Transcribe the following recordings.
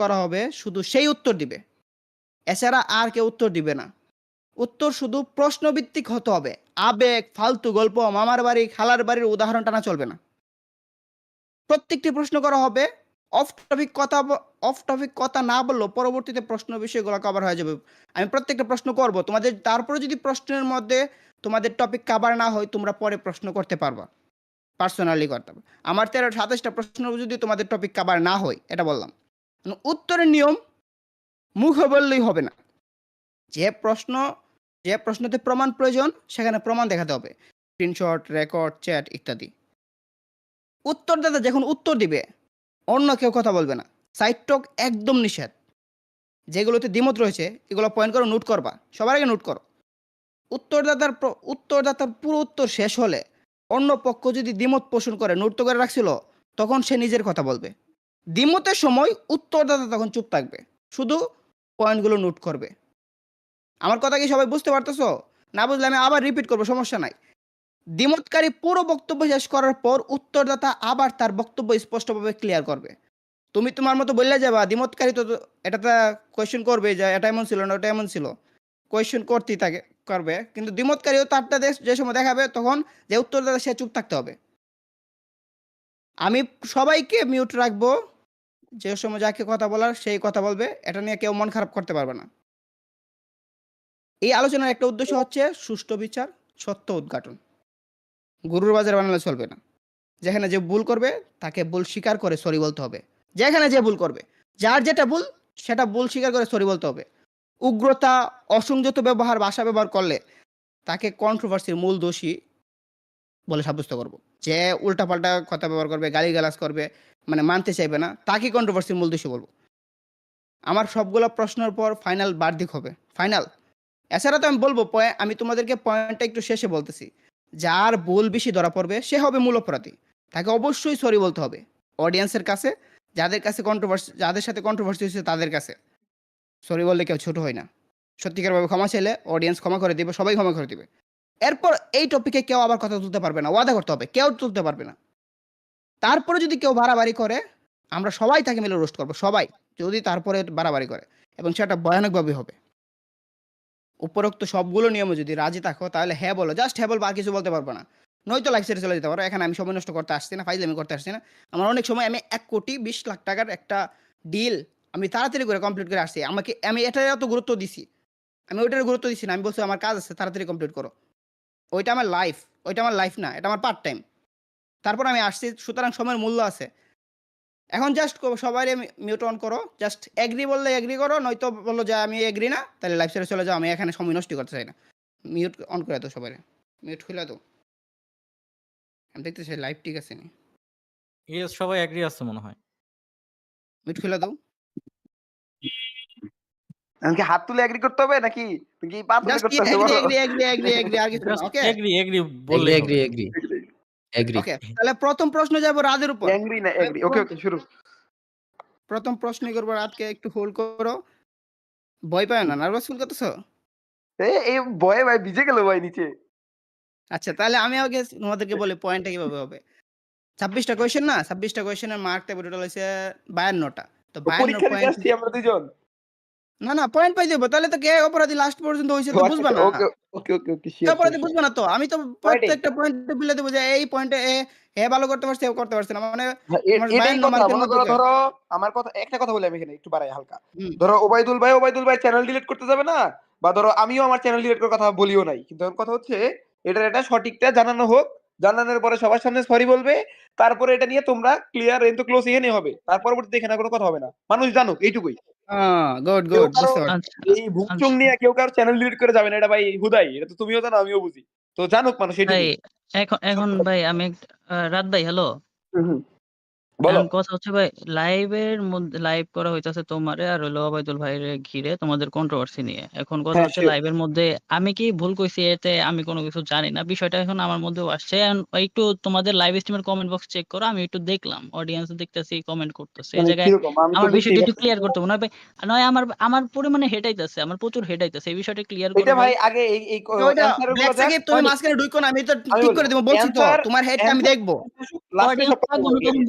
করা হবে, শুধু সেই উত্তর দিবে। এছাড়া আর কেউ উত্তর দিবে না। উত্তর শুধু প্রশ্নভিত্তিক হতে হবে। আবেগ, ফালতু গল্প, মামার বাড়ি, খালার বাড়ির উদাহরণ টানা চলবে না। প্রত্যেকটি প্রশ্ন করা হবে অফ টপিক কথা অফ টপিক কথা না বললেও পরবর্তীতে প্রশ্ন বিষয়গুলো কভার হয়ে যাবে। আমি প্রত্যেকটা প্রশ্ন করব। তোমাদের, তারপরে যদি প্রশ্নের মধ্যে তোমাদের টপিক কভার না হয়, তোমরা পরে প্রশ্ন করতে পারবা। পার্সোনালি করতে পারবে আমার তেরো সাতাশটা প্রশ্ন যদি তোমাদের টপিক কভার না হয়, এটা বললাম। উত্তরের নিয়ম মুখে বললেই হবে না। যে প্রশ্ন, যে প্রশ্নতে প্রমাণ প্রয়োজন, সেখানে প্রমাণ দেখাতে হবে। স্ক্রিনশট রেকর্ড চ্যাট ইত্যাদি। উত্তরদাতা যখন উত্তর দিবে, অন্য কেউ কথা বলবে না। সাইড টক একদম নিষেধ। যেগুলোতে দ্বিমত রয়েছে, এগুলো পয়েন্ট করো নোট করবা। সবার আগে নোট করো। উত্তরদাতার উত্তরদাতার পুরো উত্তর শেষ হলে অন্য পক্ষ যদি দ্বিমত পোষণ করে নোট তো করে রাখছিল, তখন সে নিজের কথা বলবে। দ্বিমতের সময় উত্তরদাতা তখন চুপ থাকবে। শুধু পয়েন্টগুলো নোট করবে। আমার কথা কি সবাই বুঝতে পারতেছো? না বুঝলে আমি আবার রিপিট করব, সমস্যা নাই। দ্বিমতকারী পুরো বক্তব্য শেষ করার পর উত্তরদাতা আবার তার বক্তব্য স্পষ্টভাবে ক্লিয়ার করবে। তুমি তোমার মতো বললে যাবা, দ্বিমতকারী তো এটাতে কোয়েশ্চেন করবে যে এটা এমন ছিল না, ওটা এমন ছিল। কোয়েশ্চেন করতেই থাকে, করবে। কিন্তু দ্বিমতকারীও তারটা যে সময় দেখাবে, তখন যে উত্তরদাতা সে চুপ থাকতে হবে। আমি সবাইকে মিউট রাখব। যে সময় যাকে কথা বলার, সেই কথা বলবে। এটা নিয়ে কেউ মন খারাপ করতে পারবে না। এই আলোচনার একটা উদ্দেশ্য হচ্ছে সুষ্ঠু বিচার, সত্য উদ্ঘাটন। গুরুর বাজার বানালে চলবে না। যেখানে যে ভুল করবে, তাকে ভুল স্বীকার করে সরি বলতে হবে। যেখানে যে ভুল করবে, যার যেটা ভুল, সেটা ভুল স্বীকার করে সরি বলতে হবে। উগ্রতা, অসংযত ব্যবহার, ভাষা ব্যবহার করলে তাকে কন্ট্রোভার্সির মূল দোষী বলে সাব্যস্ত করব। যে উল্টাপাল্টা কথা ব্যবহার করবে গালি গালিগালাজ করবে মানে মানতে চাইবে না, তাকে কন্ট্রোভার্সির মূল দোষী বলব। আমার সবগুলো প্রশ্নের পর ফাইনাল বার্দিক হবে ফাইনাল এছাড়া তো আমি বলব আমি তোমাদেরকে পয়েন্টটা একটু শেষে বলতেছি। যার ভুল বেশি ধরা পড়বে, সে হবে মূল অপরাধী। তাকে অবশ্যই সরি বলতে হবে। অডিয়েন্সের কাছে, যাদের কাছে কন্ট্রোভার্সি যাদের সাথে কন্ট্রোভার্সি হয়েছে তাদের কাছে। সরি বললে কেউ ছোট হয় না। সত্যিকারভাবে ক্ষমা চাইলে অডিয়েন্স ক্ষমা করে দিবে, সবাই ক্ষমা করে দিবে। এরপর এই টপিকে কেউ আবার কথা তুলতে পারবে না, ওয়াদা করতে হবে, কেউ তুলতে পারবে না। তারপরে যদি কেউ বাড়াবাড়ি করে, আমরা সবাই তাকে মিলে রোস্ট করব, সবাই। যদি তারপরে বাড়াবাড়ি করে, এবং সেটা ভয়ানকভাবে হবে। উপরোক্ত সবগুলো নিয়মে যদি রাজি থাকো, তাহলে হ্যাঁ বলো জাস্ট হ্যাঁ বলব, আর কিছু বলতে পারব না। নয়তো লাইফ সেরে চলে যেতে পারো, এখানে আমি সময় নষ্ট করতে আসছি না ফাইজলামি করতে আসছি না। আমার অনেক সময় আমি এক কোটি বিশ লাখ টাকার একটা ডিল আমি তাড়াতাড়ি করে কমপ্লিট করে আসছি। আমাকে, আমি এটার এত গুরুত্ব দিছি। আমি ওইটার গুরুত্ব দিছি না, আমি বলছি আমার কাজ আছে, তাড়াতাড়ি কমপ্লিট করো। ওইটা আমার লাইফ ওইটা আমার লাইফ না এটা আমার পার্ট টাইম তারপর আমি আসছি সুতরাং সময়ের মূল্য আছে। এখন জাস্ট সবাই মিউট অন করো জাস্ট এগ্রি বললে এগ্রি করো নয়তো বলল যে আমি এগ্রি না তাহলে লাইফ ছেড়ে চলে যাও আমি এখানে সময় নষ্ট করতে চাই না। মিউট অন করে তো সবাই মিউট খুলে দাও। আমি দেখতেছি লাইভ ঠিক আছে নি। ইয়েস সবাই এগ্রি আছে মনে হয়। মিউট খুলে দাও। আমাকে হাত তুলে এগ্রি করতে হবে নাকি? নাকি পা তুলে করতে হবে? Agree agree agree agree agree আর কিছু ওকে এগ্রি এগ্রি এগ্রি বললে এগ্রি এগ্রি এগ্রি ওকে তাহলে প্রথম প্রশ্ন যাব রাজের উপর। এগ্রি না এগ্রি ওকে ওকে শুরু। প্রথম প্রশ্ন করব রাতকে একটু হোল্ড করো। ভয় পায় না? নার্ভাস ফিল করতেছো? এ এই বয়ে ভাই ভিজে গেল ভাই নিচে। আচ্ছা তাহলে আমি আগে তোমাদেরকে বলি পয়েন্টটা কীভাবে হবে। ছাব্বিশটা কোয়েশ্চেন না? ছাব্বিশটা কোয়েশ্চেনের মার্কটা টোটাল হয়েছে বায়ান্নটা। তো তো বায়ান্ন পয়েন্ট আমরা দুজন না না পয়েন্ট পাই দেবো তাহলে তো কে অপরাধী লাস্ট পর্যন্ত হয়েছে তো বুঝবা না। ওকে ওকে ওকে অপরাধী বুঝবা না তো? আমি তো প্রত্যেকটা পয়েন্টে বিলে দেবো যে এই পয়েন্টে এ হে ভালো করতে পারছে ও করতে পারছে না। মানে আমার এটাই 52 কথা। মার্কের মধ্যে করো কে? ধরো আমার কথা একটা কথা বলি আমি এখানে একটু বাড়াই হালকা। ধরো ওবাইদুল ভাই ওবাইদুল ভাই চ্যানেল ডিলিট করতে যাবে না? বা ধরো আমিও আমার চ্যানেল ডিলিট করার কথা বলিও নাই। কিন্তু এখন কথা হচ্ছে এটা এটা সঠিকটা জানানো হোক। জানানোর পরে সবার সামনে সরি বলবে। তারপরে এটা নিয়ে তোমরা ক্লিয়ার এন তো ক্লোজ এখানে হবে। তার পরবর্তীতে এখানে কোনো কথা হবে না। মানুষ জানুক এইটুকুই। আহ, গুড কারো- বুঝতে আচ্ছা এই ভুকচুং নিয়ে কেউ কারও চ্যানেল ডিলিট করে যাবে না এটা ভাই হুদাই এটা তো তুমিও জানো আমিও বুঝি। তো জানুক মানুষ সেটাই এখন এখন ভাই আমি এক- রাত ভাই হ্যালো হুম, হুম। বলো। এখন কথা হচ্ছে ভাই লাইভের মধ্যে লাইভ করা হইতাছে তোমারে আর হলো ওবায়দুল ভাইয়ের ঘিরে তোমাদের কন্ট্রোভার্সি নিয়ে। এখন কথা হ্যাঁ, হচ্ছে sure. লাইভের মধ্যে আমি কি ভুল কইছি এতে আমি কোনো কিছু জানি না বিষয়টা এখন আমার মধ্যেও আসছে। একটু তোমাদের লাইভ স্ট্রিমের কমেন্ট বক্স চেক করো আমি একটু দেখলাম অডিয়েন্স দেখতেছি কমেন্ট করতেছে এই মানে জায়গায় কীরকম? আমি তো আমার বিষয়টা একটু ক্লিয়ার করতে হবে। না ভাই নয় আমার আমার পরিমাণে হেটাইতেছে আমার প্রচুর হেটাইতেছে এই বিষয়টা ক্লিয়ার এটা করো ভাই। ভাই আগে এই এই ওইটা answer গুলো দেখ, সাকিব, তুমি মানে মাঝখানে ঢুকো না আমি তো আমি ঠিক করে দেবো বলছি তো তোমার হেডটা আমি answer- দেখব। অডিয়েন্স সব। তখন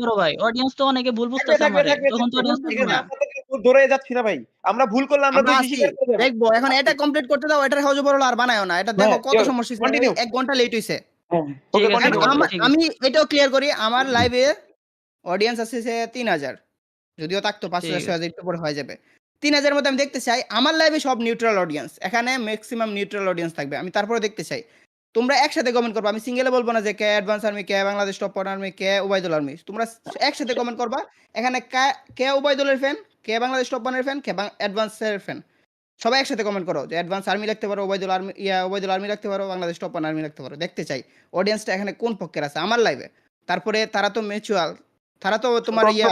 ধরো ভাই অডিয়েন্স তো অনেকে ভুল বুঝতেছে থাকবে, তখন তো অডিয়েন্স ভুল না। দৌড়ে যাচ্ছি না ভাই আমরা ভুল করলে আমরা যাব। দেখব এখন এটা কমপ্লিট করতে দাও এটার হজে বড় আর বানায়ও না এটা দেখো হ্যাঁ, কত. সমস্যা। এক ঘণ্টা লেট হইছে। আছে। আমা- এটাও ক্লিয়ার করি আমার লাইভে অডিয়েন্স আছে সে তিন হাজার যদিও থাকতো পাঁচ হাজার। ছয় হাজার একটু পরে হয়ে যাবে তিন হাজার মধ্যে আমি দেখতে চাই আমার লাইভে সব নিউট্রাল অডিয়েন্স এখানে ম্যাক্সিমাম নিউট্রাল অডিয়েন্স থাকবে আমি তারপরে দেখতে চাই তোমরা একসাথে কমেন্ট করবে। আমি সিঙ্গেলে বলব না যে কে অ্যাডভান্স আর্মি কে বাংলাদেশ টপ আর্মি কে ওবায়দুল আর্মি তোমরা একসাথে কমেন্ট করবা। এখানে কে- ওবায়দুলের ফ্যান কে বাংলাদেশ টপ ওয়ানের ফ্যান কে অ্যাডভান্সের ফ্যান সবাই একসাথে কমেন্ট করো যে অ্যাডভান্স আর্মি রাখতে পারো ওবায়দুল আর্মি ইয়া ওবায়দুল আর্মি রাখতে পারো বাংলাদেশ টপ ওয়ান আর্মি রাখতে পারো। দেখতে চাই অডিয়েন্সটা এখানে কোন পক্ষের আছে আমার লাইভে তারপরে তারা তো মিউচুয়াল তারা তো তোমার ইয়া।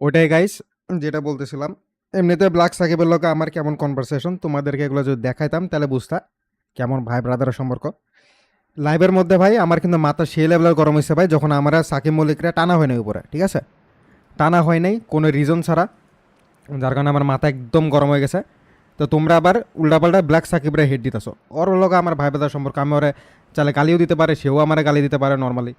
ওটাই গাইস যেটা বলতেছিলাম এমনিতে ব্ল্যাক সাকিবের লোকে আমার কেমন কনভারসেশন তোমাদেরকে এগুলো যদি দেখাইতাম তাহলে বুঝতা। কেমন ভাই ব্রাদারের সম্পর্ক? লাইভের মধ্যে ভাই আমার কিন্তু মাথা সেই লেভেলের গরম হয়েছে ভাই, যখন আমরা সাকিব মল্লিকরা টানা হয় নাই উপরে, ঠিক আছে? টানা হয় নাই কোনো রিজন ছাড়া, যার কারণে আমার মাথা একদম গরম হয়ে গেছে। তো তোমরা আবার উল্টাপাল্টা ব্ল্যাক সাকিবরা হেড দিতেছো। ওর লোক আমার ভাই ব্রাদার সম্পর্ক, আমি ওরে চালে গালিও দিতে পারে, সেও আমার গালি দিতে পারে নর্মালি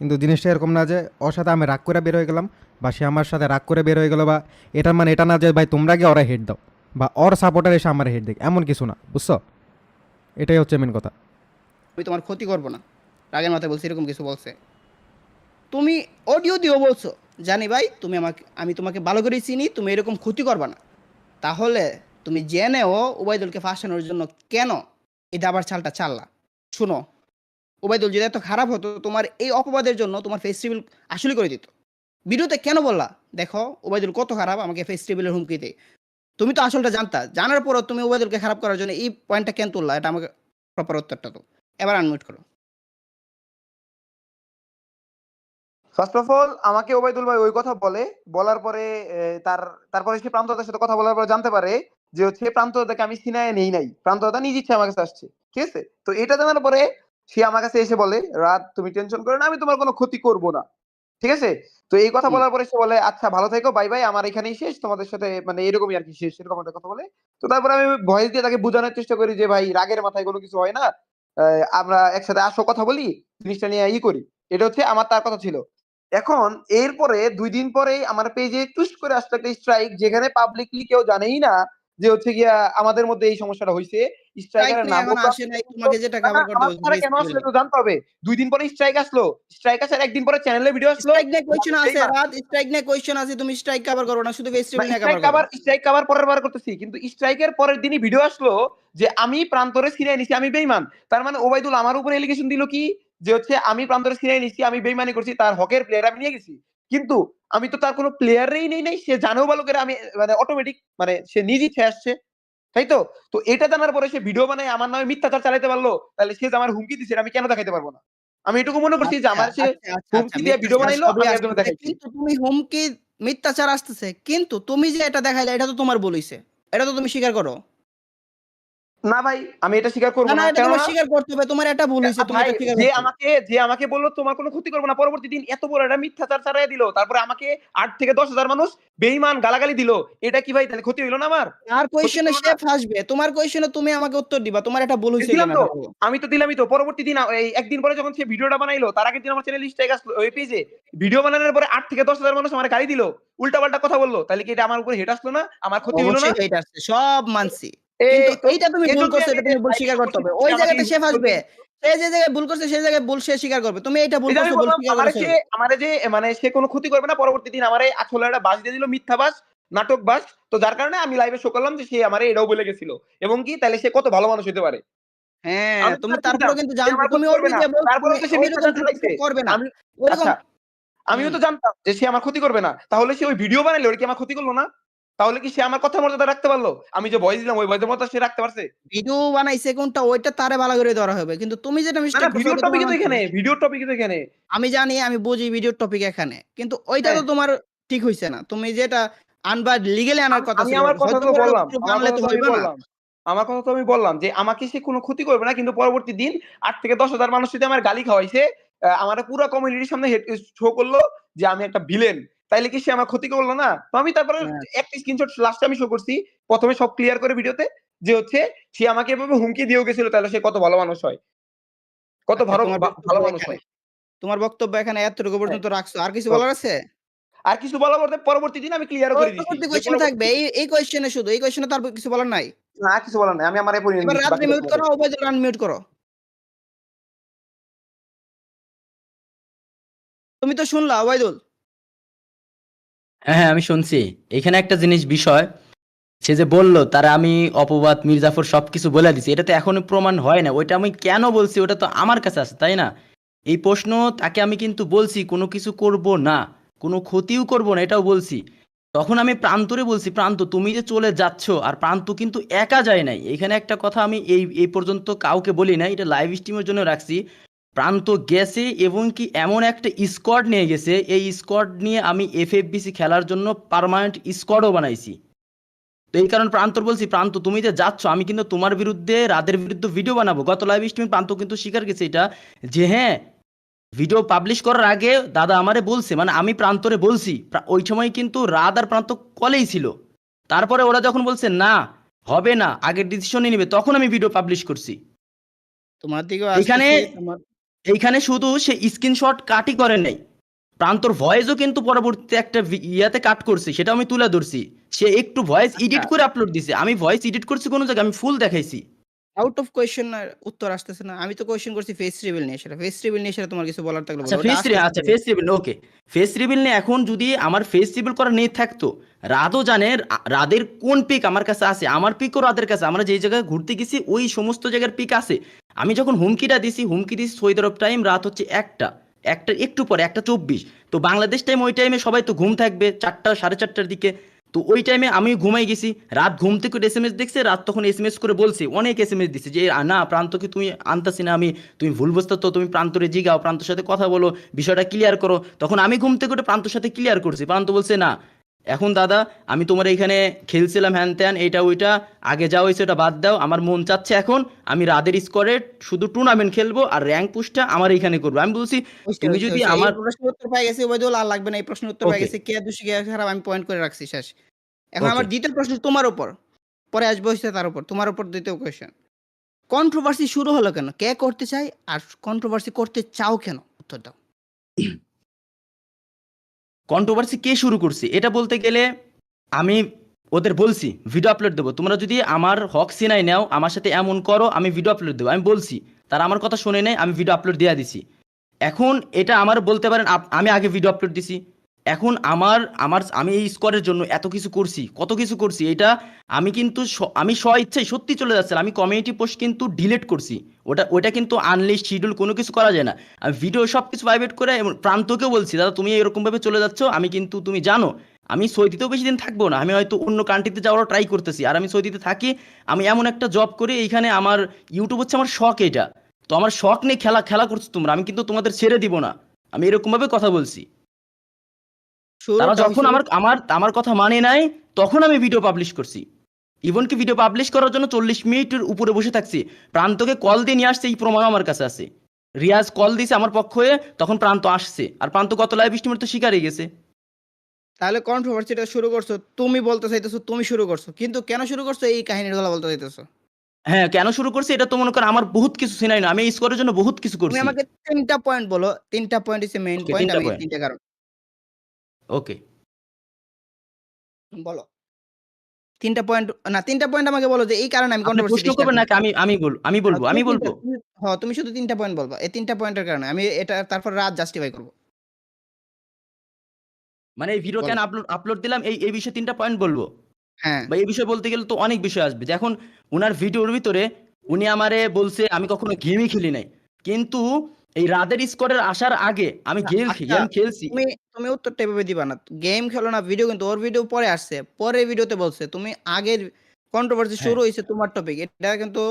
কিন্তু জিনিসটা এরকম না যে, ওর সাথে আমি রাগ করে বের হয়ে গেলাম, বা সে আমার সাথে রাগ করে বের হয়ে গেলো, বা এটা মানে এটা না যে ভাই তোমরা গিয়ে ওরা হেড দাও, বা ওর সাপোর্টার এসে আমার হেড দিক, এমন কিছু না, বুঝছ? এটাই হচ্ছে মেন কথা। আমি তোমার ক্ষতি করব না। রাগের মাথায় বলছি, এরকম কিছু বলছে। তুমি অডিও দিও বলছো, জানি ভাই, তুমি আমাকে, আমি তোমাকে ভালো করে চিনি, তুমি এরকম ক্ষতি করবা না। তাহলে তুমি জেনেও ওবায়দুলকে ফাঁসানোর জন্য কেন এই দাবার চালটা চাললা শুনো, ওবায়দুল যদি এত খারাপ হতো, তোমার এই অপবাদের জন্য তোমার ফেস্টিভ্যাল আসলে করে দিত। ভিডিওতে কেন বললা? দেখো, ওবায়দুল কত খারাপ, আমাকে ফেস্টিভ্যালের হুমকি দেয় তুমি তো আসলটা জানতা। জানার পরও তুমি ওবায়দুলকে খারাপ করার জন্য এই পয়েন্টটা কেন তুললা? এটা আমাকে প্রপার উত্তরটা তো এবার আনমিউট করো। ফার্স্ট অফ অল আমাকে ওবায়দুল ভাই ওই কথা বলে। বলার পরে তার, তারপরে সে প্রান্তদার সাথে কথা বলার পরে জানতে পারে যে হচ্ছে প্রান্তদাকে আমি সিনায় নেই নাই। প্রান্তদা নিজ ইচ্ছে আমার কাছে আসছে। ঠিক আছে? তো এটা জানার পরে সে আমার কাছে এসে বলে, রাত, তুমি টেনশন করো না, আমি তোমার কোনো ক্ষতি করব না। ঠিক আছে? তো এই কথা বলার পরে সে বলে আচ্ছা ভালো থেকো বাই বাই আমার এখানেই শেষ। তোমাদের সাথে মানে এরকমই আর কি শেষ এরকম একটা কথা বলে। তো তারপরে আমি ভয়েস দিয়ে তাকে বোঝানোর চেষ্টা করি যে ভাই রাগের মাথায় কোনো কিছু হয় না। আহ, আমরা একসাথে আসো কথা বলি জিনিসটা নিয়ে ই করি। এটা হচ্ছে আমার তার কথা ছিল। এখন এরপরে দুই দিন পরেই আমার পেজে টুস করে আসলো একটা স্ট্রাইক যেখানে পাবলিকলি কেউ জানেই না যে হচ্ছে গিয়া আমাদের মধ্যে এই সমস্যাটা হয়েছে স্ট্রাইকারের নাম আসে নাই তোমাকে যেটা কভার করতে বলছি আমার কেন আসলো তো জানতে হবে। দুই দিন পরে স্ট্রাইক আসলো। স্ট্রাইক আসার একদিন পরে চ্যানেলে ভিডিও আসলো। স্ট্রাইক নিয়ে কোশ্চেন আছে রাত স্ট্রাইক নিয়ে কোশ্চেন আছে তুমি স্ট্রাইক কভার করো না শুধু ফেস্টিভ্যাল নিয়ে স্ট্রাইক কভার করো। স্ট্রাইক আবার পরের বার করতেছি কিন্তু স্ট্রাইকের পরের দিনই ভিডিও আসলো যে আমি প্রান্তরে সিরিয়ায় নিছি আমি বেইমান তার মানে ওবাইদুল আমার উপর এলিগেশন দিল কি? যে হচ্ছে আমি প্রান্তরে সিরিয়ায় নিছি আমি বেইমানি করছি তার হকের প্লেয়ার আমি নিয়ে গেছি। কিন্তু আমি তো তার কোনো প্লেয়ারই নেই নাই। সে জানেও ভালো করে আমি মানে অটোমেটিক মানে সে নিজেই ইচ্ছে আসছে। তাই তো? তো এটা জানার পরে সে ভিডিও বানায় আমার নামে মিথ্যাচার চালাতে পারল তাহলে সে আমার হুমকি দিছে আমি কেন দেখাইতে পারব না? আমি এটুকু মনে করছি যে আমার সে আচ্ছা, আচ্ছা, হুমকি আচ্ছা, দিয়ে ভিডিও বানাইলো, আমি জন্য আসতেছে, দেখাইছি। কিন্তু তুমি হুমকি মিথ্যাচার আসতেছে কিন্তু তুমি যে এটা দেখাইলে এটা তো তোমার বলিছে। এটা তো তুমি স্বীকার করো। না ভাই আমি এটা স্বীকার করব না এটা তোমার স্বীকার করতে হবে তোমার এটা ভুল হয়েছে তুমি এটা স্বীকার যে আমাকে যে আমাকে বলল তোমার কোনো ক্ষতি করব না পরবর্তী দিন এত বড় একটা মিথ্যাচার চালাই দিল তারপরে আমাকে আট থেকে দশ হাজার মানুষ বেইমান গালাগালি দিল এটা কি ভাই তাহলে ক্ষতি হইল না আমার? আর কোশ্চেনে সে। ফাঁসবে তোমার কোশ্চেনে তুমি আমাকে উত্তর দিবা তোমার এটা ভুল হয়েছে আমি তো দিলামই তো পরবর্তী দিন এই একদিন পরে যখন সে ভিডিওটা বানাইলো তার আগের দিন আমার চ্যানেল স্ট্রাইক আসলো ওই পেজে ভিডিও বানানোর পরে আট থেকে দশ হাজার মানুষ আমার গালি দিল উল্টা পাল্টা কথা বলল তাহলে কি এটা আমার উপরে হেট আসলো না? আমার ক্ষতি হলো না? সব মানছি। এইটা তুমি ভুল করছ আমি এটা তুমি ভুল স্বীকার করতে হবে। ওই জায়গাতে সে ইউজ সে যে জায়গায় ভুল করছে সেই জায়গায় ভুল সে স্বীকার করবে। তুমি এটা ভুল এই যে আমি করছ ভুল স্বীকার করছ। আমারে যে মানে সে কোনো ক্ষতি করবে না পরবর্তী দিন আমারে আসলে একটা বাস দিয়ে দিল মিথ্যা বাস নাটক বাস তো যার কারণে আমি লাইভে শো করলাম যে সে আমারে এটাও বলে গেছিল। এবং কি তাহলে সে কত ভালো মানুষ হতে পারে? হ্যাঁ তুমি তারপরে কিন্তু তুমি ওর না। দিকে তো সে। করবে আচ্ছা আমিও তো জানতাম যে সে আমার ক্ষতি করবে না। তাহলে সে ওই ভিডিও বানাইলো ওর কি আমার ক্ষতি করল না? তাহলে কি সে আমার কথা মর্যাদা রাখতে পারল? আমি যে ভয়েস দিলাম ওই ভয়েসের মতো সে রাখতে পারছে? ভিডিও বানাইছে কোনটা ওইটা তারে ভালো করে ধরা হবে। কিন্তু তুমি যেটা মিস্টেক ভিডিও টপিক তো এখানে ভিডিও টপিক তো এখানে। আমি জানি আমি বুঝি ভিডিও টপিক এখানে। কিন্তু ওইটা তো হ্যাঁ। তোমার ঠিক হইছে না। তুমি যেটা আনবা লিগেলি আনার কথা আমি আমার কথা তো বললাম আমার কথা তো। বললাম। আমার কথা তো আমি বললাম যে আমাকে সে কোনো ক্ষতি করবে না কিন্তু পরবর্তী দিন আট থেকে দশ হাজার মানুষ যদি আমার গালি খাওয়াইছে আমার পুরো কমিউনিটির সামনে শো করল যে আমি একটা ভিলেন তাইলে কি সে আমার ক্ষতি করল না? তো আমি তারপরে হ্যাঁ। একটা স্ক্রিনশট লাস্টে আমি শো করছি। প্রথমে সব ক্লিয়ার করে ভিডিওতে যে হচ্ছে সে আমাকে এভাবে হুমকি দিয়েও গেছিল তাহলে সে কত ভালো মানুষ হয়। কত আচ্ছা, ভালো ভালো মানুষ হয়। তোমার বক্তব্য এখানে এতটুকু পর্যন্ত রাখছো। আর কিছু বলার আছে? আর কিছু বলা বলতে পরবর্তী দিন আমি ক্লিয়ার করে দিছি। পরবর্তী পরবর্তী- থাকবে। এই এই কোয়েশ্চেনে শুধু এই কোয়েশ্চেনে তার কিছু বলার নাই? না কিছু বলার নাই। আমি আমার পরিণতি এবার দিচ্ছি, রাত্রি মিউট করো। ওবায়দুল আনমিউট করো। তুমি তো শুনলা ওবায়দুল হ্যাঁ হ্যাঁ আমি শুনছি। এখানে একটা জিনিস, বিষয়, সে যে বলল, তারা আমি অপবাদ, মির্জাফর সবকিছু বলে দিছি, এটা তো এখনও প্রমাণ হয় না। ওইটা আমি কেন বলছি? ওটা তো আমার কাছে আছে, তাই না? এই প্রশ্ন, তাকে আমি কিন্তু বলছি, কোনো কিছু করব না, কোনো ক্ষতিও করব না, এটাও বলছি। তখন আমি প্রান্তরে বলছি, প্রান্ত, তুমি যে চলে যাচ্ছ, আর প্রান্ত কিন্তু একা যায় নাই। এখানে একটা কথা আমি এই এই পর্যন্ত কাউকে বলি না এটা লাইভ স্ট্রিমের জন্য রাখছি। প্রান্ত গেছে এবং কি এমন একটা স্কোয়াড নিয়ে গেছে এই স্কোয়াড নিয়ে আমি এফএফবিসি খেলার জন্য পার্মানেন্ট স্কোয়াডও বানাইছি। তো এই কারণে প্রান্তর বলছি প্রান্ত তুমি যে যাচ্ছ আমি কিন্তু তোমার বিরুদ্ধে রাদের বিরুদ্ধে ভিডিও বানাবো। গত লাইভ স্ট্রিমে প্রান্ত কিন্তু স্বীকার গেছে এটা যে হ্যাঁ ভিডিও পাবলিশ করার আগে দাদা আমারে বলছে মানে আমি প্রান্তরে বলছি ওই সময় কিন্তু রাত আর প্রান্ত কলেই ছিল। তারপরে ওরা যখন বলছে না হবে না আগের ডিসিশনই নেবে তখন আমি ভিডিও পাবলিশ করছি। তোমার দিকে এখানে- এইখানে শুধু সে স্ক্রিনশট কাটই করে নাই। প্রান্তর ভয়েসও কিন্তু পরবর্তীতে একটা ইয়াতে কাট করছে সেটা আমি তুলে ধরছি। সে একটু ভয়েস এডিট করে আপলোড দিছে। আমি ভয়েস এডিট করছি কোনো জায়গায় আমি ফুল দেখাইছি। আউট অফ কোয়েশ্চেন উত্তর আসতেছে না। আমি তো কোয়েশ্চেন করছি ফেস রিভিল নিয়ে সেটা ফেস রিভিল নিয়ে সেটা তোমার কিছু বলার থাকলে আচ্ছা ফেস আচ্ছা face reveal okay face reveal নিয়ে এখন যদি আমার ফেস রিভিল করা নেই থাকতো রাদও জানে রাদের কোন পিক আমার কাছে আছে? আমার পিকও রাদের কাছে। আমরা যেই জায়গায় ঘুরতে গেছি, ওই সমস্ত জায়গার পিক আছে। আমি যখন হুমকিটা দিছি, হুমকি দিছি সৌদি আরব টাইম রাত হচ্ছে একটা। একটা, একটু পরে, একটা চব্বিশ। তো বাংলাদেশ টাইম ওই টাইমে সবাই তো ঘুম থাকবে, চারটা, সাড়ে চারটার দিকে। তো ওই টাইমে আমি ঘুমাই গেছি। রাত ঘুম থেকে এস এম এস দেখছে, রাত তখন এস এম এস করে বলছি, অনেক এস এম এস দিচ্ছে যে না, প্রান্তকে তুমি আনতাছি না আমি। তুমি ভুল বুঝতে তো, তুমি প্রান্তরে জিগাও, প্রান্তর সাথে কথা বলো, বিষয়টা ক্লিয়ার করো। তখন আমি ঘুম থেকে প্রান্তর সাথে ক্লিয়ার করছি। প্রান্ত বলছে, না এখন দাদা আমি তোমার এইখানে খেলছিলাম হ্যান ত্যান এইটা ওইটা আগে যা হয়েছে ওটা বাদ দাও আমার মন চাচ্ছে এখন আমি রাদের স্কোরে শুধু টুর্নামেন্ট খেলব আর র্যাঙ্ক পুশটা আমার এইখানে করব। আমি বলছি তুমি যদি আমার প্রশ্ন উত্তর পাই গেছি ওবায়দুল আর লাগবে না এই প্রশ্ন উত্তর পাই গেছে কে দোষী কে খারাপ আমি পয়েন্ট করে রাখছি শেষ। এখন আমার দ্বিতীয় প্রশ্ন তোমার উপর পরে আসব হচ্ছে তার উপর তোমার উপর দ্বিতীয় কোয়েশ্চেন কন্ট্রোভার্সি শুরু হলো কেন? কে করতে চাই আর কন্ট্রোভার্সি করতে চাও কেন? উত্তর দাও। কন্ট্রোভার্সি কে শুরু করছে? এটা বলতে গেলে আমি ওদের বলছি ভিডিও আপলোড দেবো। তোমরা যদি আমার হক সিনাই নাও, আমার সাথে এমন করো, আমি ভিডিও আপলোড দেবো। আমি বলছি, তারা আমার কথা শুনে নেয়, আমি ভিডিও আপলোড দেওয়া দিছি। এখন এটা আমার বলতে পারেন আমি আগে ভিডিও আপলোড দিছি। এখন আমার আমার, আমি এই স্কোয়ারের জন্য এত কিছু করছি, কত কিছু করছি, এটা আমি কিন্তু আমি স্ব ইচ্ছাই সত্যি চলে যাচ্ছে, আমি কমিউনিটি পোস্ট কিন্তু ডিলিট করছি, ওটা ওটা কিন্তু আনলিস্ট শিডিউল কোনো কিছু করা যায় না। আমি ভিডিও সব কিছু প্রাইভেট করে এবং প্রান্তকেও বলছি, দাদা, তুমি এরকমভাবে চলে যাচ্ছ, আমি কিন্তু, তুমি জানো, আমি সৌদিতেও বেশি দিন থাকব না, আমি হয়তো অন্য কান্ট্রিতে যাওয়ার ট্রাই করতেছি, আর আমি সৌদিতে থাকি, আমি এমন একটা জব করি, এইখানে আমার ইউটিউব হচ্ছে আমার শখ এটা। তো আমার শখ নিয়ে খেলা খেলা করছ তোমরা, আমি কিন্তু তোমাদের ছেড়ে দিব না, আমি এরকমভাবে কথা বলছি। তারা যখন আমার আমার আমার কথা মানে নাই তখন আমি ভিডিও পাবলিশ করছি। ইভন কি ভিডিও পাবলিশ করার জন্য চল্লিশ মিনিটের উপরে বসে থাকছি। প্রান্তকে কল দিয়ে নিয়ে আসছে এই প্রমাণ আমার কাছে আছে। রিয়াজ কল দিয়েছে আমার পক্ষ হয়ে তখন প্রান্ত আসছে। আর প্রান্ত গত লাইভ স্ট্রিমের তো শিকারই গেছে। তাহলে কন্ট্রোভার্সিটা শুরু করছ তুমি বলতে চাইতেছো তুমি শুরু করছ। কিন্তু কেন শুরু করছ এই কাহিনীরগুলো বলতে চাইতেছো? হ্যাঁ কেন শুরু করছি এটা তো মনে করো আমার বহুত কিছু সিনাই না। আমি এই স্কোরের জন্য বহুত কিছু তুমি করছি। আমাকে তিনটা পয়েন্ট বলো তিনটা পয়েন্ট হচ্ছে মেইন পয়েন্ট আমি তিনটা কারণ। ওকে বলো। তিনটা পয়েন্ট না তিনটা পয়েন্ট আমাকে বলো যে এই কারণে আমি কন্ট্রোভার্সি প্রশ্ন করবেন নাকি? আমি আমি বল আমি বলব আমি বলব। হ্যাঁ তুমি শুধু তিনটা পয়েন্ট বলবা। এই তিনটা পয়েন্টের কারণে আমি এটা তারপর রাত জাস্টিফাই করব। মানে এই ভিডিও কেন আপলোড আপলোড দিলাম? এই এই বিষয়ে তিনটা পয়েন্ট বলব? হ্যাঁ। বা এই বিষয়ে বলতে গেলে তো অনেক বিষয় আসবে। যে এখন ওনার ভিডিওর ভিতরে উনি আমারে বলছে আমি কখনো গেমই খেলি নাই। কিন্তু এই রাদের স্কোয়াডের আসার আগে আমি গেম আচ্ছা, গেম খেলছি। তুমি তুমি উত্তরটা এভাবে দিবা না। গেম খেলো না ভিডিও কিন্তু ওর ভিডিও পরে আসছে। পরের ভিডিওতে বলছে তুমি আগের কন্ট্রোভার্সি হ্যাঁ। শুরু হয়েছে তোমার টপিক এটা কিন্তু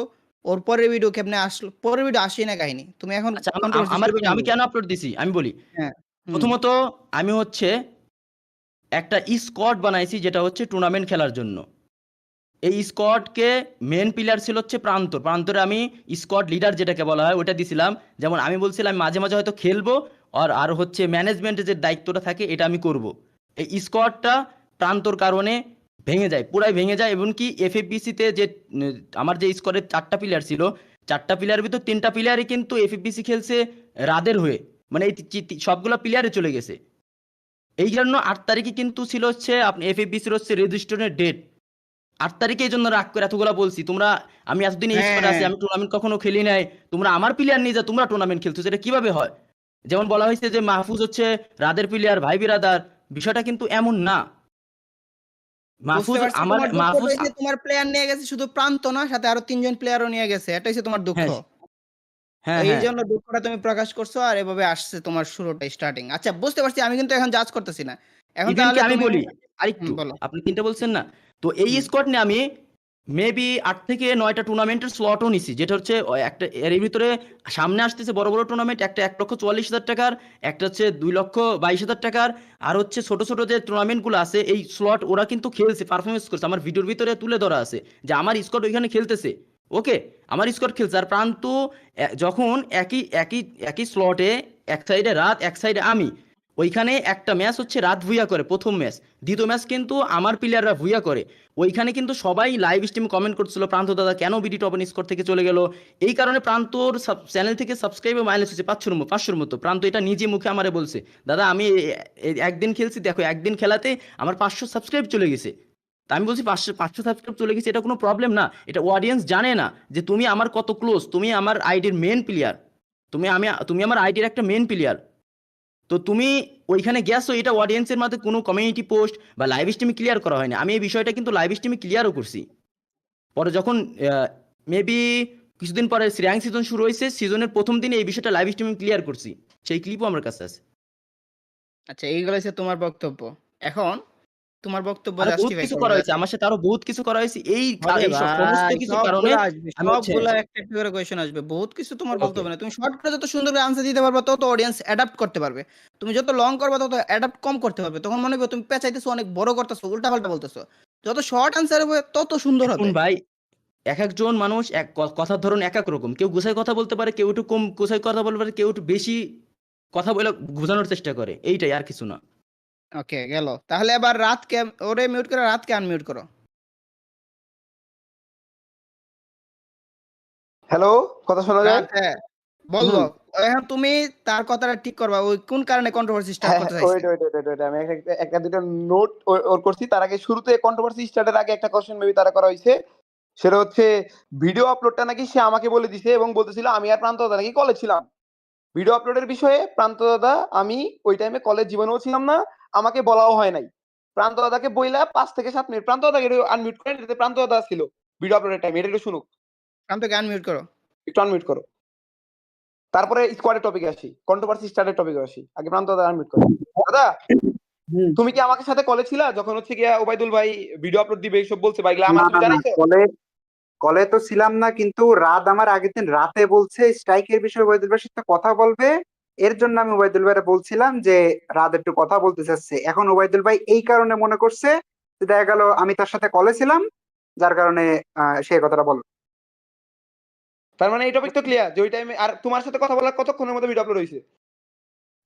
ওর পরের ভিডিও কেমনে আসলো? পরের ভিডিও আসেই না কাহিনী। তুমি এখন আচ্ছা আমার আমি কেন আপলোড দিছি? আমি বলি। হুম, প্রথমত আমি হচ্ছে একটা স্কোয়াড বানাইছি যেটা হচ্ছে টুর্নামেন্ট খেলার জন্য। এই স্কোয়াডকে মেন প্লেয়ার ছিল হচ্ছে প্রান্ত প্রান্তরে আমি স্কোয়াড লিডার যেটাকে বলা হয় ওটা দিছিলাম। যেমন আমি বলছিলাম মাঝে মাঝে হয়তো খেলব, আর আর হচ্ছে ম্যানেজমেন্টের যে দায়িত্বটা থাকে, এটা আমি করব। এই স্কোয়াডটা প্রান্তর কারণে ভেঙে যায়, পুরাই ভেঙে যায় এবং কি এফএফবিসিতে যে, আমার যে স্কোয়াডের চারটা প্লেয়ার ছিল, চারটা প্লেয়ারের ভিতর তিনটা প্লেয়ারই কিন্তু এফএফবিসি খেলছে রাদের হয়ে। মানে এই সবগুলো প্লেয়ারে চলে গেছে। এই জন্য আট তারিখে কিন্তু ছিল হচ্ছে, আপনি এফএফবিসির হচ্ছে রেজিস্ট্রেশনের ডেট আট তারিখে এই জন্য রাগ করে এতগুলা বলছি। তোমরা আমি এতদিন এই স্কোয়াডে আছি হ্যাঁ। আমি টুর্নামেন্ট কখনো খেলি নাই। তোমরা আমার প্লেয়ার নিয়ে যা তোমরা টুর্নামেন্ট খেলছো সেটা কীভাবে হয়? যেমন বলা হয়েছে যে মাহফুজ হচ্ছে রাদের প্লেয়ার ভাই বিরাদার বিষয়টা কিন্তু এমন না। মাহফুজ আমার মাহফুজ তোমার প্লেয়ার নিয়ে গেছে শুধু প্রান্ত না সাথে আরও তিনজন প্লেয়ারও নিয়ে গেছে এটা হচ্ছে তোমার দুঃখ। হ্যাঁ, হ্যাঁ এই হ্যাঁ। জন্য দুঃখটা তুমি প্রকাশ করছ আর এভাবে আসছে তোমার শুরুটা স্টার্টিং আচ্ছা বুঝতে পারছি আমি কিন্তু এখন জাজ করতেছি না। এখন আমি বলি? আরেকটু বলো। আপনি তিনটা বলছেন না? তো এই। স্কোয়াড নিয়ে আমি মেবি আট থেকে নয়টা টুর্নামেন্টের স্লটও নিছি। যেটা হচ্ছে একটা এর ভিতরে সামনে আসতেছে বড় বড় টুর্নামেন্ট একটা এক লক্ষ চুয়াল্লিশ হাজার টাকার একটা হচ্ছে দুই লক্ষ বাইশ হাজার টাকার আর হচ্ছে ছোট ছোট যে টুর্নামেন্টগুলো আছে এই স্লট ওরা কিন্তু খেলছে পারফরমেন্স করছে। আমার ভিডিওর ভিতরে তুলে ধরা আছে যে আমার স্কোয়াড ওইখানে খেলতেছে। ওকে আমার স্কোয়াড খেলছে। আর প্রান্ত যখন একই একই একই স্লটে এক সাইডে রাত এক সাইডে আমি ওইখানে একটা ম্যাচ হচ্ছে রাত ভুইয়া করে, প্রথম ম্যাচ। দ্বিতীয় ম্যাচ কিন্তু আমার প্লেয়াররা ভুইয়া করে। ওইখানে কিন্তু সবাই লাইভ স্ট্রিম কমেন্ট করছিল, প্রান্ত দাদা, কেন বিডি টপ স্কোর থেকে চলে গেল? এই কারণে প্রান্তর চ্যানেল থেকে সাবস্ক্রাইবার মাইনাস হচ্ছে পাঁচশোর মতো পাঁচশোর মতো। প্রান্ত এটা নিজে মুখে আমারে বলছে, দাদা, আমি একদিন খেলছি, দেখো, একদিন খেলাতে আমার পাঁচশো সাবস্ক্রাইব চলে গেছে। তা আমি বলছি, পাঁচশো পাঁচশো সাবস্ক্রাইব চলে গেছে, এটা কোনো প্রবলেম না। এটা অডিয়েন্স জানে না যে তুমি আমার কত ক্লোজ তুমি আমার আইডির মেন প্লেয়ার তুমি আমি, তুমি আমার আইডির একটা মেন প্লেয়ার তো তুমি ওইখানে গেছো, এটা অডিয়েন্সের মধ্যে কোনো কমিউনিটি পোস্ট বা লাইভ স্ট্রিমে ক্লিয়ার করা হয়নি। আমি এই বিষয়টা কিন্তু লাইভ স্ট্রিমে ক্লিয়ারও করছি। পরে যখন মেবি কিছুদিন পরে শ্রেয়াং সিজন শুরু হয়েছে সিজনের প্রথম দিনে এই বিষয়টা লাইভ স্ট্রিমে ক্লিয়ার করছি। সেই ক্লিপও আমার কাছে আছে। আচ্ছা এইগুলো হচ্ছে তোমার বক্তব্য। এখন তোমার বক্তব্য জাস্টিফাই কিছু করা হয়েছে। আমার সাথে আরও বহুত কিছু করা হয়েছে। এই হবে সমস্ত কিছু কারণে সবগুলো একটা একটা করে কোয়েশ্চেন আসবে। বহুত কিছু তোমার. বক্তব্য না তুমি শর্ট করে যত সুন্দর করে আনসার দিতে পারবে তত অডিয়েন্স অ্যাডাপ্ট করতে পারবে। তুমি যত লং করবে তত অ্যাডাপ্ট কম করতে পারবে। তখন মনে হবে তুমি পেঁচাইতেছো অনেক বড় করতেছো উল্টা পাল্টা বলতেছো। যত শর্ট আনসার হবে তত সুন্দর হবে। ভাই এক একজন মানুষ এক কথার ধরন এক এক রকম। কেউ গুছাই কথা বলতে পারে কেউ একটু কম গুছাই কথা বলতে পারে কেউ একটু বেশি কথা বলে বোঝানোর চেষ্টা করে। এইটাই আর কিছু না। ওকে গেল। তাহলে এবার রাতকে ওরে মিউট করে রাতকে আনমিউট করো। হ্যালো কথা শোনা যায়? হ্যাঁ এখন তুমি তার কথাটা ঠিক করবা ওই কোন কারণে কন্ট্রোভার্সি স্টার্ট করতে চাইছে ওয়েট ওয়েট ওয়েট আমি একটা- একটা- একটা দুটো নোট ওর করছি। তার আগে শুরুতে কন্ট্রোভার্সি স্টার্টের আগে একটা কোশ্চেন মেবি তারা করা হয়েছে। সেটা হচ্ছে ভিডিও আপলোডটা নাকি সে আমাকে বলে দিছে এবং বলতেছিল আমি আর প্রান্ত দাদা নাকি কলেজ ছিলাম। ভিডিও আপলোডের বিষয়ে প্রান্ত দাদা আমি ওই টাইমে কলেজ জীবনেও ছিলাম না। আমাকে বলাও হয় নাই। প্রান্ত দাদাকে বইলা পাঁচ থেকে সাত মিনিট প্রান্ত দাদাকে আনমিউট করেন এটাতে প্রান্ত দাদা ছিল। ভিডিও আপলোডের টাইম এটা একটু শুনুক। প্রান্তকে আনমিউট করো? একটু আনমিউট করো। তারপরে স্কোয়াডের টপিকে আসি কন্ট্রোভার্সি স্টার্টের টপিকে আসি। আগে প্রান্ত দাদা আনমিউট করো। দাদা তুমি কি আমাকে সাথে কলে ছিলা? যখন হচ্ছে গিয়া ওবাইদুল ভাই ভিডিও আপলোড দিবে এইসব বলছে ভাই আমার তুমি জানাইছো? কলে কলে তো ছিলাম না কিন্তু রাত আমার আগের দিন রাতে বলছে স্ট্রাইকের বিষয়ে ওবাইদুল ভাইয়ের সাথে কথা বলবে। এর জন্য আমি ওবায়দুল ভাইয়ের বলছিলাম যে রাত একটু কথা বলতে চাচ্ছে। এখন ওবায়দুল ভাই এই কারণে মনে করছে যে দেখা গেল আমি তার সাথে কলে ছিলাম যার কারণে সে কথাটা বল তার মানে এই টপিক তো ক্লিয়ার যে ওই টাইমে আর তোমার সাথে কথা বলার কতক্ষণের মধ্যে ভিডিও আপলোড হয়েছে?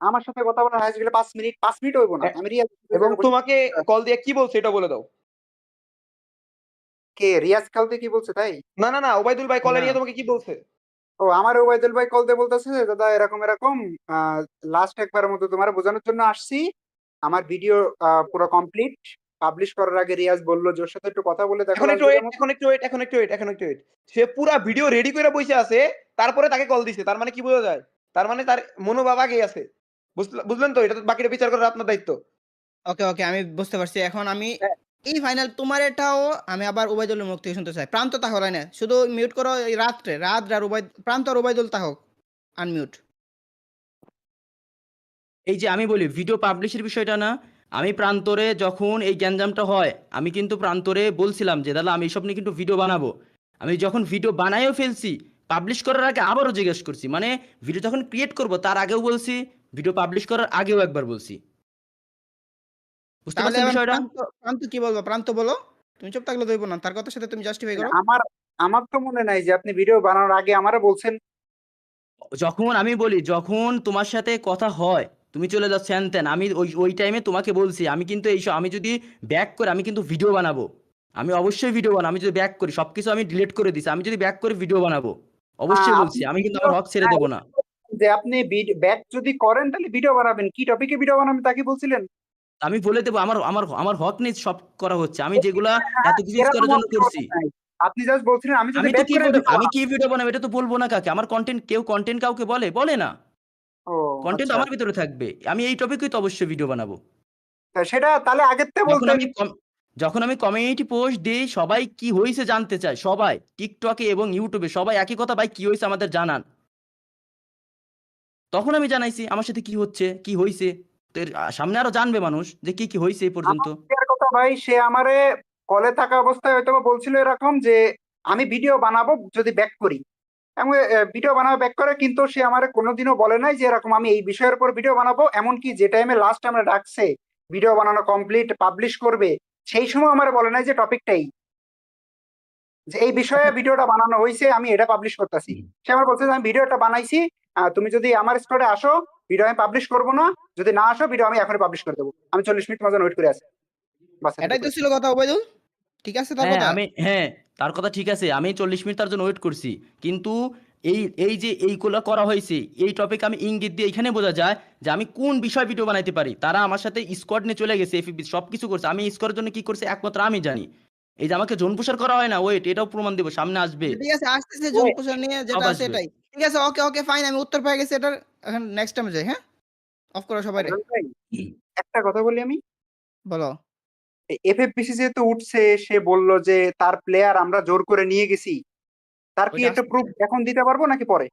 আমার সাথে কথা বলা হাইজ গেলে পাঁচ মিনিট পাঁচ মিনিট হইব না। আমি রিয়াজ এবং তোমাকে কল দিয়ে কি বলছে এটা বলে দাও। কে? রিয়াজ কালকে কি বলছে তাই? না না না ওবাইদুল ভাই কলে নিয়ে তোমাকে কি বলছে? ও আমার ওবায়দুল ভাই কল দিয়ে বলতেছে যে দাদা এরকম এরকম লাস্ট একবারের মতো তোমার বোঝানোর জন্য আসছি। আমার ভিডিও পুরো কমপ্লিট পাবলিশ করার আগে রিয়াজ বলল যে ওর সাথে একটু কথা বলে দেখো এখন একটু ওয়েট এখন একটু ওয়েট এখন একটু ওয়েট এখন একটু ওয়েট সে পুরা ভিডিও রেডি করে বসে আছে তারপরে তাকে কল দিছে। তার মানে কি বোঝা যায়? তার মানে তার মনোভাব আগে আছে। বুঝলে- বুঝলেন তো? এটা তো বাকিটা বিচার করার আপনার দায়িত্ব। ওকে ওকে আমি বুঝতে পারছি। এখন আমি হ্যাঁ। এই ফাইনাল তোমার এটাও, আমি আবার উবাইদুলের মুখ থেকে শুনতে চাই। প্রান্ত তাহলে না, শুধু মিউট করো এই রাত্রে, রাত আর উবাইদ প্রান্ত আর উবাইদুল তাহক আনমিউট এই যে আমি বলি ভিডিও পাবলিশের বিষয়টা না, আমি প্রান্তরে যখন এই গ্যাঞ্জামটা হয়, আমি কিন্তু প্রান্তরে বলছিলাম যে, দাদা, আমি এইসব নিয়ে কিন্তু ভিডিও বানাবো। আমি যখন ভিডিও বানাইও ফেলছি পাবলিশ করার আগে আবারও জিজ্ঞেস করছি মানে ভিডিও যখন ক্রিয়েট করব, তার আগেও বলছি ভিডিও পাবলিশ করার আগেও একবার বলছি। বুঝতে তাহলে বিষয়টা? প্রান্ত প্রান্ত কি বলব? প্রান্ত বলো। তুমি চুপ থাকলে দইব না তার কথার সাথে তুমি জাস্টিফাই করো আমার আমার তো মনে নাই যে আপনি ভিডিও বানানোর আগে আমারও বলছেন। যখন আমি বলি যখন তোমার সাথে কথা হয় তুমি চলে যাচ্ছ হ্যান ত্যান আমি ওই ওই টাইমে তোমাকে বলছি আমি কিন্তু এইসব আমি যদি ব্যাক করে আমি কিন্তু ভিডিও বানাবো। আমি অবশ্যই ভিডিও বানাবো। আমি যদি ব্যাক করি সবকিছু আমি ডিলিট করে দিছি। আমি যদি ব্যাক করে ভিডিও বানাবো অবশ্যই বলছি আমি কিন্তু আমার হক ছেড়ে দেবো না। যে আপনি ব্যাক যদি করেন তাহলে ভিডিও বানাবেন। কি টপিকে ভিডিও বানাবেন তাকে বলছিলেন? আমি বলে দেবো আমার আমার আমার হক নেই সব করা হচ্ছে। আমি যেগুলা হ্যাঁ, এত কিছু করার জন্য করছি। আপনি জাস্ট বলছিলেন আমি যদি ব্যাক করে ভিডিও আমি কি ভিডিও বানাবো এটা তো বলব না কাকে? আমার কন্টেন্ট কেউ কন্টেন্ট কাউকে বলে? বলে না। ও কন্টেন্ট আচ্ছা। আমার ভিতরে থাকবে। আমি এই টপিকেই তো অবশ্যই ভিডিও বানাবো। সেটা তাহলে আগের থেকে যখন বলতেন যখন আমি কমিউনিটি পোস্ট দিই সবাই কি হয়েছে জানতে চায়। সবাই টিকটকে এবং ইউটিউবে সবাই একই কথা ভাই কি হয়েছে আমাদের জানান। তখন আমি জানাইছি আমার সাথে কি হচ্ছে কি হয়েছে তো এর সামনে আরও জানবে মানুষ যে কি কি হয়েছে এই পর্যন্ত। কথা ভাই সে আমারে কলে থাকা অবস্থায় হয়তো বলছিল এরকম যে আমি ভিডিও বানাবো যদি ব্যাক করি। এবং ভিডিও বানাবো ব্যাক করে কিন্তু সে আমারে কোনোদিনও বলে নাই যে এরকম আমি এই বিষয়ের উপর ভিডিও বানাবো। এমনকি যে টাইমে লাস্ট আমরা ডাকছে ভিডিও বানানো কমপ্লিট পাবলিশ করবে সেই সময় আমার বলে নাই যে টপিকটাই যে এই বিষয়ে ভিডিওটা বানানো হয়েছে আমি এটা পাবলিশ করতেছি। সে আমার বলছে যে আমি ভিডিওটা বানাইছি তুমি যদি আমার স্টোরে আসো ভিডিও আমি পাবলিশ করব না। যদি না আসো ভিডিও আমি এখনই পাবলিশ করে দেবো। আমি চল্লিশ মিনিট তোমার জন্য ওয়েট করে আছি। বাস এটাই তো ছিল কথা ওবায়দুল। ঠিক আছে তার হ্যাঁ কথা? আমি হ্যাঁ তার কথা ঠিক আছে। আমি চল্লিশ মিনিট তার জন্য ওয়েট করছি। কিন্তু এই এই যে এইগুলো করা হয়েছে এই টপিক আমি ইঙ্গিত দিয়ে এখানে বোঝা যায় যে আমি কোন বিষয় ভিডিও বানাইতে পারি। তারা আমার সাথে স্কোয়াড নিয়ে চলে গেছে এফিবি সব কিছু করছে। আমি স্কোয়াডের জন্য কি করছে একমাত্র আমি জানি। এই যে আমাকে জোন পুষার করা হয় না ওয়েট এটাও প্রমাণ দেবো সামনে আসবে। ঠিক আছে আসতেছে জন পোষণ নিয়ে যেটা আছে এটাই। ঠিক আছে ওকে ওকে ফাইন আমি উত্তর পেয়ে গেছি এটার। এখন নেক্সট টাইমে যাই হ্যাঁ? অফ করো সবাই একটা কথা বলি আমি। বলো। এফএফপিসি যেহেতু উঠছে সে বলল যে তার প্লেয়ার আমরা জোর করে নিয়ে গেছি। তার কি একটা প্রুফ এখন দিতে পারব নাকি পরে?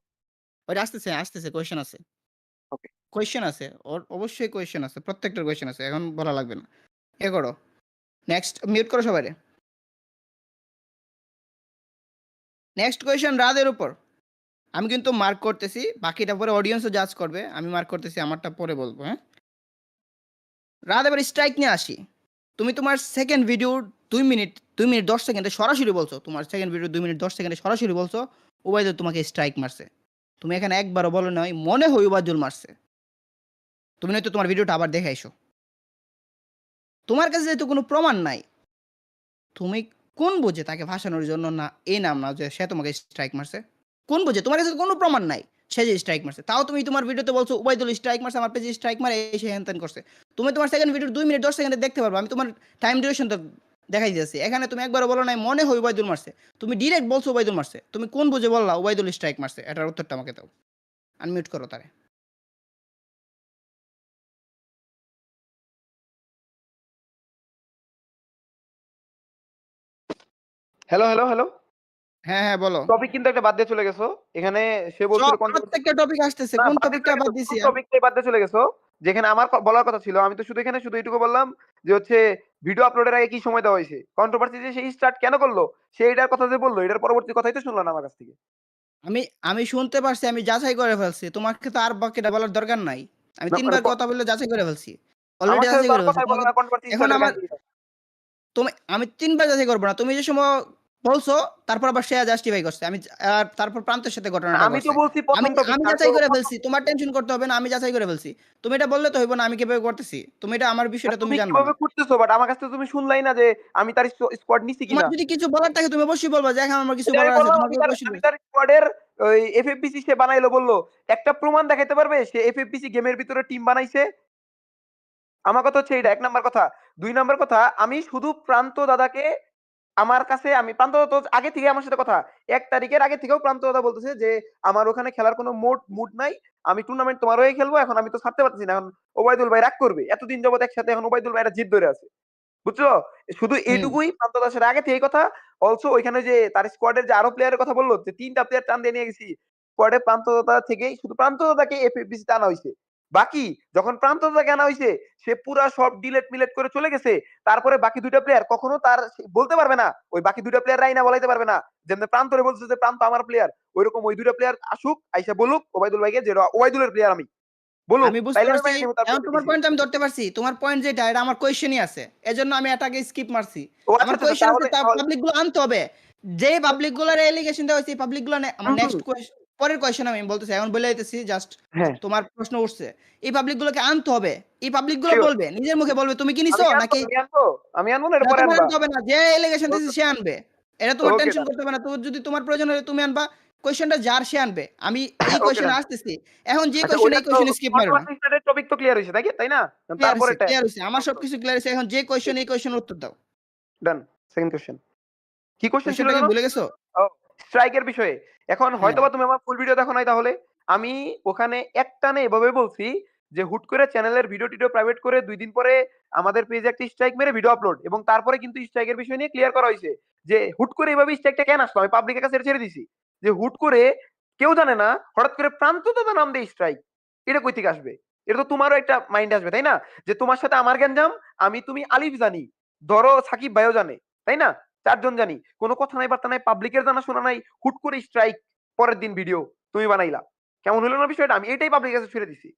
ওইটা আসতেছে আসতেছে কোয়েশ্চেন আছে। Okay. কোয়েশ্চেন আছে ওর অবশ্যই কোয়েশ্চেন আছে প্রত্যেকটার কোয়েশ্চেন আছে এখন বলা লাগবে না। এ করো। নেক্সট মিউট করো সবাই নেক্সট কোয়েশ্চেন রাদের উপর। আমি কিন্তু মার্ক করতেছি, বাকিটা পরে অডিয়েন্সও জাজ করবে, আমি মার্ক করতেছি, আমারটা পরে বলব হ্যাঁ? রাত এবার স্ট্রাইক নিয়ে আসি। তুমি তোমার সেকেন্ড ভিডিও দুই মিনিট দুই মিনিট দশ সেকেন্ডে সরাসরি বলছো, তোমার সেকেন্ড ভিডিও দুই মিনিট দশ সেকেন্ডে সরাসরি বলছো, উবাইদুল তোমাকে স্ট্রাইক মারছে। তুমি এখানে একবারও বলো নয় মনে হয় উবাইদুল মারছে। তুমি নয়তো তোমার ভিডিওটা আবার দেখে এসো তোমার কাছে যেহেতু কোনো প্রমাণ নাই, তুমি কোন বুঝে তাকে ভাসানোর জন্য না, এই নাম না যে সে তোমাকে স্ট্রাইক মারছে? কোন বুঝে? তোমার কাছে কোনো প্রমাণ নাই। সে যে স্ট্রাইক মারছে, তাও তুমি তোমার ভিডিওতে বলছো, উবাইদুল স্ট্রাইক মারছে, আমার পেজে স্ট্রাইক মারে এই সে হ্যান করছে। তুমি তোমার সেকেন্ড ভিডিও দুই মিনিট, দশ সেকেন্ডে দেখতে পারব, আমি তোমার টাইম ডিউরেশন তো দেখাই দিয়েছি এখানে তুমি একবার বলো নাই, মনে হয় উবাইদুল মারছে। তুমি ডিরেক্ট বলছো উবাইদুল মারছে। তুমি কোন বুঝে বললা, উবাইদুল স্ট্রাইক মারছে এটার উত্তরটা আমাকে দাও। আনমিউট করো তারে। হ্যালো হ্যালো হ্যালো হ্যাঁ হ্যাঁ বলো। টপিক কিন্তু একটা বাদ দিয়ে চলে গেছো। এখানে সে বলছিল প্রত্যেকটা টপিক আসতেছে। কোন টপিকটা বাদ দিছি? টপিকটাই বাদ দিয়ে চলে গেছো যেখানে আমার বলার কথা ছিল আমি তো শুধু এখানে শুধু এইটুকু বললাম যে হচ্ছে ভিডিও আপলোডের আগে কি সময় দেওয়া হয়েছে? কন্ট্রোভার্সি যে সেই স্টার্ট কেন করল? সে এটার কথা যে বলল এটার পরবর্তী কথাই তো শুনলো না আমার কাছ থেকে। আমি আমি শুনতে পারছি আমি যাচাই করে ফেলছি। তোমাকে তো আর বাকিটা বলার দরকার নাই। আমি তিনবার মানে কথা বলে যাচাই করে ফেলছি। অলরেডি যাচাই করে ফেলছি। এখন আমার- তুমি আমি তিনবার যাচাই করব না। তুমি যে সময় বলছো তারপর আবার সে জাস্টিফাই করছে। আমি আর তারপর প্রান্তের সাথে ঘটনা আমি তো বলছি। আমি আমি যাচাই করে ফেলছি তোমার টেনশন করতে হবে না আমি যাচাই করে ফেলছি তুমি এটা বললে তো হইব না আমি কীভাবে করতেছি? তুমি এটা আমার বিষয়টা তুমি তুমি জানবে। কীভাবে করতেছো? বাট আমার কাছে তুমি শুনলাই না যে আমি তার স্কোয়াড নিছি কিনা। তোমার যদি কিছু বলার থাকে তুমি অবশ্যই বলবা। যে আমার কিছু বলার আছে তোমাকে অবশ্যই তার স্কোয়াডের ওই এফএফপিসি সে বানাইলো বলল একটা প্রমাণ দেখাইতে পারবে? সে এফএফপিসি গেমের ভিতরে টিম বানাইছে। আমার কথা হচ্ছে এটা এক নাম্বার কথা। দুই নাম্বার কথা আমি শুধু প্রান্ত দাদাকে আমার কাছে আমি প্রান্ত তো আগে থেকে আমার সাথে কথা। এক তারিখের আগে থেকেও প্রান্ত দাদা বলতেছে যে আমার ওখানে খেলার কোনো মোড মুড নাই। আমি টুর্নামেন্ট তোমার হয়ে খেলব। এখন আমি তো ছাড়তে পারতেছি না। এখন ওবায়দুল ভাই রাগ করবে। এতদিন যাবত একসাথে এখন ওবায়দুল ভাই একটা জিদ ধরে আছে। বুঝছ? শুধু এইটুকুই প্রান্ত সাথে আগে থেকে কথা। অলসো ওইখানে যে তার স্কোয়াডের যে আরও প্লেয়ারের কথা বলল যে তিনটা প্লেয়ার টান দিয়ে নিয়ে গেছি। স্কোয়াডে প্রান্তদাতা থেকেই শুধু প্রান্তদাতাকে এফএফবিসি তে আনা হয়েছে বাকি যখন প্রান্তদাতাকে আনা হয়েছে সে পুরা সব ডিলেট মিলেট করে চলে গেছে। তারপরে বাকি দুইটা প্লেয়ার কখনো তার বলতে পারবে না ওই বাকি দুইটা প্লেয়ার রাই না বলাইতে পারবে না। যেমন প্রান্তরে বলছে যে প্রান্ত আমার প্লেয়ার ওইরকম ওই দুইটা প্লেয়ার আসুক আইসা বলুক ওবায়দুল ভাইকে যে এটা ওবায়দুলের প্লেয়ার আমি। বলুক আমি বুঝতে পারছি তোমার পয়েন্ট আমি ধরতে পারছি। তোমার পয়েন্ট যেটা এটা আমার কোয়েশ্চেনই আছে। এজন্য আমি এটাকে স্কিপ মারছি। আচ্ছা, আমার আচ্ছা, কোয়েশ্চেন আছে তা পাবলিকগুলো আনতে হবে। যে পাবলিকগুলোর এলিগেশন দেওয়া হয়েছে পাবলিকগুলো আমার নেক্সট পরের কোয়েশ্চেন আমি বলতেছি এখন বলে দিতেছি জাস্ট হ্যাঁ। তোমার প্রশ্ন উঠছে। এই পাবলিক গুলোকে আনতে হবে। এই পাবলিকগুলো বলবে নিজের মুখে বলবে তুমি কি নিছো? নাকি আমি আনব না পরে আনবা। হবে না। যে এলিগেশন দিছে সে আনবে। এটা তোমার টেনশন করতে হবে না। তো যদি তোমার প্রয়োজন হয় তুমি আনবা। কোয়েশ্চেনটা যার সে আনবে। আমি এই কোয়েশ্চেনে. আসতেছি। এখন যে আচ্ছা, কোয়েশ্চেন এই কোয়েশ্চেন স্কিপ মারো না। টপিক তো ক্লিয়ার হয়েছে তাই কি? তাই না? তারপরে ক্লিয়ার হইছে আমার সবকিছু ক্লিয়ার হইছে এখন যে কোয়েশ্চেন এই কোয়েশ্চেনের উত্তর দাও। ডান সেকেন্ড কোশ্চেন কি কোশ্চেন ছিল? ভুলে গেছো? স্ট্রাইকের বিষয়ে। এখন হ্যাঁ। হয়তোবা তুমি আমার ফুল ভিডিও দেখো নাই তাহলে। আমি ওখানে একটানে এভাবে বলছি যে হুট করে চ্যানেলের ভিডিও টিডিও প্রাইভেট করে দুই দিন পরে আমাদের পেজে একটা স্ট্রাইক মেরে ভিডিও আপলোড এবং তারপরে কিন্তু স্ট্রাইকের বিষয় নিয়ে ক্লিয়ার করা হয়েছে যে হুট করে এইভাবে স্ট্রাইকটা কেন আসলো? আমি পাবলিকের কাছে ছেড়ে দিছি। যে হুট করে কেউ জানে না হঠাৎ করে প্রান্তদাতা নাম দিয়ে স্ট্রাইক এটা কই থেকে আসবে? এটা তো তোমারও একটা মাইন্ড আসবে তাই না? যে তোমার সাথে আমার জ্ঞান জাম আমি তুমি আলিফ জানি ধরো সাকিব ভাইও জানে তাই না? চারজন জানি। কোনো কথা নাই বার্তা নাই পাবলিকের জানা শোনা নাই হুট করে স্ট্রাইক পরের দিন ভিডিও তুমি বানাইলা। কেমন হলো না বিষয়টা? আমি এটাই পাবলিকের কাছে ছেড়ে দিছি।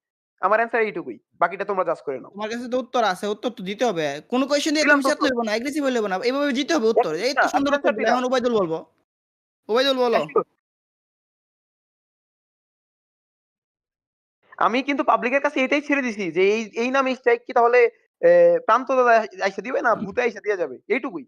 আমার অ্যান্সার এইটুকুই। বাকিটা তোমরা জাজ করে নাও। তোমার কাছে তো উত্তর আছে উত্তর তো দিতে হবে। কোন কোয়েশ্চেন দিয়ে লইব না এগ্রেসিভ হইব না এইভাবে দিতে হবে উত্তর। এই তো সুন্দর উত্তর। এখন ওবাইদুল বলব। ওবাইদুল বলো। আমি কিন্তু পাবলিকের কাছে এটাই ছেড়ে দিছি যে এই এই নামে স্ট্রাইক কি তাহলে প্রান্ত দাদা আইসা দিবে না ভূতে আইসা দিয়ে যাবে? এইটুকুই।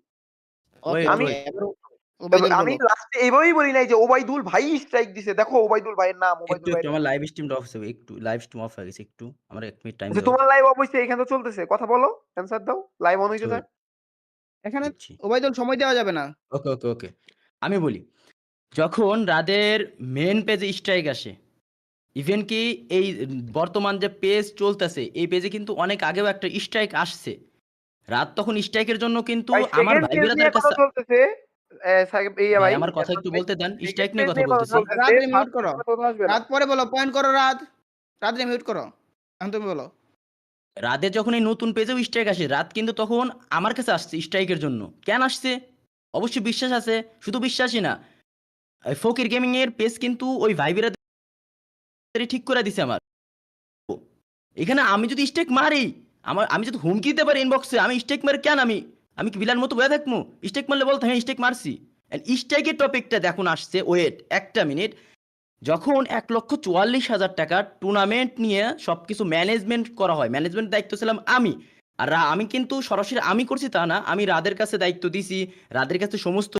আমি- আমি লাস্টে এইভাবেই বলি নাই যে ওবাইদুল ভাই স্ট্রাইক দিছে। দেখো ওবাইদুল ভাইয়ের নাম ওবাইদুল ভাই আমার লাইভ স্ট্রিমটা অফ হয়েছে একটু লাইভ স্ট্রিম অফ হয়ে গেছে একটু। আমার এক মিনিট টাইম তোমার লাইভ অবশ্যই এখানে তো চলতেছে। কথা বলো অ্যান্সার দাও। লাইভ অন হইতে এখানে ওবাইদুল সময় দেওয়া যাবে না। ওকে ওকে ওকে। আমি বলি যখন রাদের মেন পেজে স্ট্রাইক আসে ইভেন কি এই বর্তমান যে পেজ চলতেছে এই পেজে কিন্তু অনেক আগেও একটা স্ট্রাইক আসছে। রাত তখন স্ট্রাইকের জন্য কিন্তু আমার ভাই বিরাদের কাছে চলতেছে ভাই, আমার কথা একটু বলতে দেন স্ট্রাইক নিয়ে কথা বলতেছি। চলতেছে, মিউট করো। রাত পরে বলো পয়েন্ট করো রাত। রাত্রে মিউট করো। এখন তুমি বলো। রাতে যখন এই নতুন পেজেও স্ট্রাইক আসে রাত কিন্তু তখন আমার কাছে আসছে স্ট্রাইকের জন্য। কেন আসছে? অবশ্যই বিশ্বাস আছে শুধু বিশ্বাসই না। এই ফকির গেমিং এর পেজ কিন্তু ওই ভাইবিরা ঠিক করে দিছে আমার। এখানে আমি যদি স্ট্রাইক মারি আমার, আমি যদি হুমকি দিতে পারি ইনবক্সে আমি স্টেক মারি কেন আমি? আমি কি বিলার মতো বয়ে থাকব স্টেক মারলে বলতে হ্যাঁ স্টেক মারছি। স্টেকের টপিকটা দেখুন আসছে ওয়েট একটা মিনিট যখন এক লক্ষ চুয়াল্লিশ হাজার টাকা টুর্নামেন্ট নিয়ে সব কিছু ম্যানেজমেন্ট করা হয় ম্যানেজমেন্ট দায়িত্ব ছিলাম আমি। আর আমি কিন্তু সরাসরি আমি করছি তা না, আমি রাদের কাছে দায়িত্ব দিছি, রাদের কাছে সমস্ত